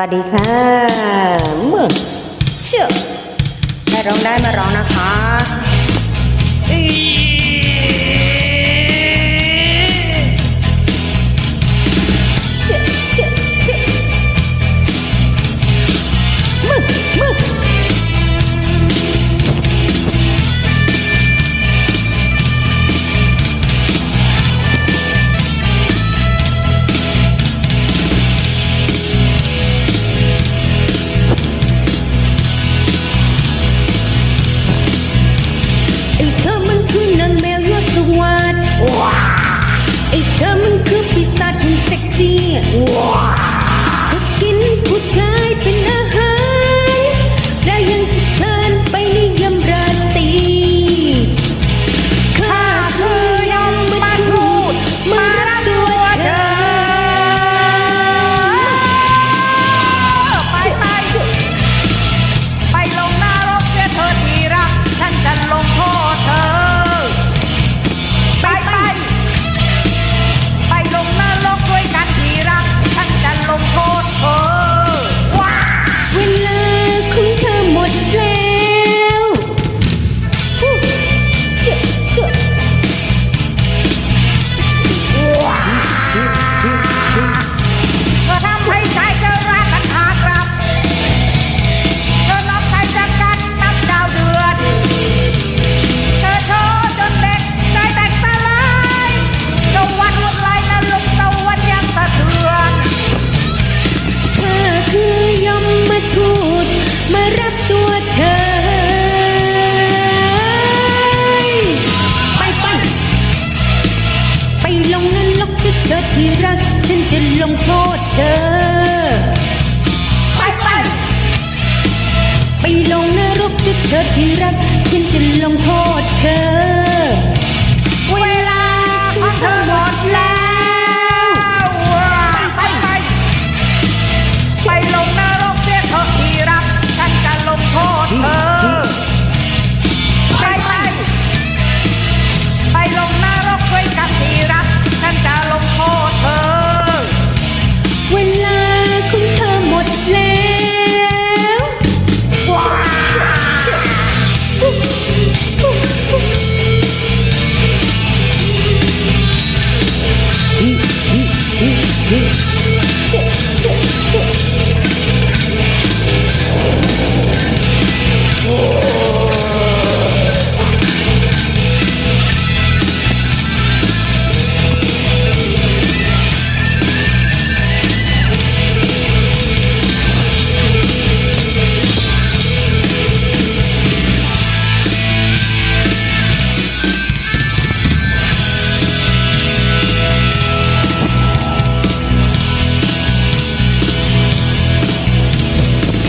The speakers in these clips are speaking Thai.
สวัสดีค่ะเมื่อเชื่อได้ร้องได้มาร้องนะคะ cứ nàng mèo nhốt ra ธอ ไปไปไปลงในรูปที่เธอที่รัก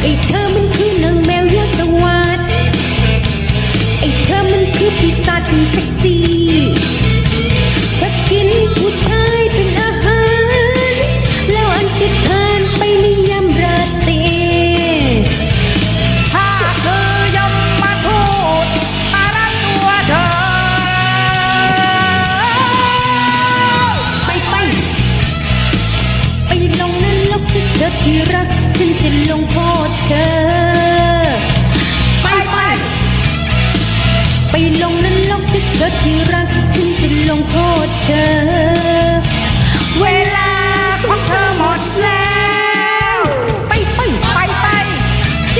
ไอ้เธอมันคือนางแมวยอสวัสดไอ้เธอมันคือปีศาจเซ็กซี่ ธที่รักฉันจะลงโทษเธอ เวลาของเธอหมดแล้ว ไปไปไปไปเป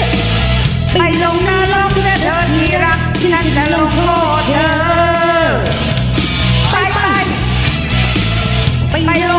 ไปลงนรกเธอที่รักฉันจะลงโทษเธอ ไปไปไปลง